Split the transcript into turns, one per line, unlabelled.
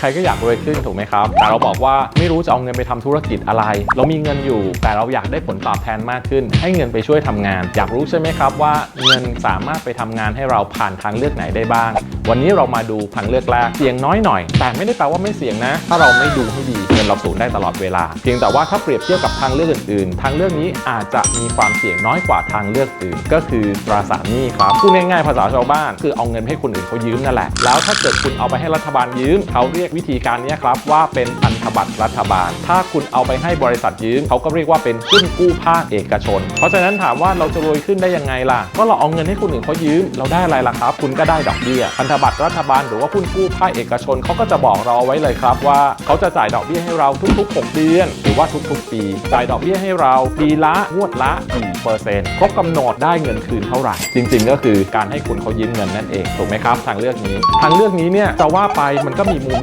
ใครๆก็อยากรวยขึ้นถูกไหมครับ แต่เราบอกว่าไม่รู้จะเอาเงินไปทำธุรกิจอะไร เรามีเงินอยู่ แต่เราอยากได้ผลตอบแทนมากขึ้น ให้เงินไปช่วยทำงาน อยากรู้ใช่ไหมครับว่าเงินสามารถไปทำงานให้เราผ่านทางเลือกไหนได้บ้าง วันนี้เรามาดูทางเลือกแรกเสี่ยงน้อยหน่อย แต่ไม่ได้แปลว่าไม่เสี่ยงนะ ถ้าเราไม่ดูให้ดีเงินเราสูญได้ตลอดเวลา เพียงแต่ว่าถ้าเปรียบเทียบกับทางเลือกอื่นๆ ทางเลือกนี้อาจจะมีความเสี่ยงน้อยกว่าทางเลือกอื่น ก็คือตราสารหนี้ครับพูดง่ายๆภาษาชาวบ้าน คือเอาเงินให้คนอื่นเขายืมนั่นแหละ แล้วถ้าเกิดคุณเอาไปให้รัฐบาลยืมเขาเรียกวิธีการนี้ครับว่าเป็นพันธบัตรรัฐบาล ถ้าคุณเอาไปให้บริษัทยืมเขาก็เรียกว่าเป็นหุ้นกู้ภาคเอกชน เพราะฉะนั้นถามว่าเราจะรวยขึ้นได้ยังไงล่ะ ก็เราเอาเงินให้คนอื่นเขายืมเราได้อะไรล่ะครับ คุณก็ได้ดอกเบี้ยพันธบัตรรัฐบาล หรือว่าหุ้นกู้ภาคเอกชนเขาก็จะบอกเราไว้เลยครับว่าเขาจะจ่ายดอกเบี้ยให้เราทุกๆ 6 เดือน หรือว่าทุกๆ ปี จ่ายดอกเบี้ยให้เราปีละงวดละกี่เปอร์เซ็นต์ครบกำหนดได้เงินคืนเท่าไหร่ จริง ๆ ก็คือการให้คุณเขายืมเงินนั่นเองถูกไหมครับ ทางเลือกนี้ ทางเลือกนี้เนี่ยจะว่าไปมันก็มีมุม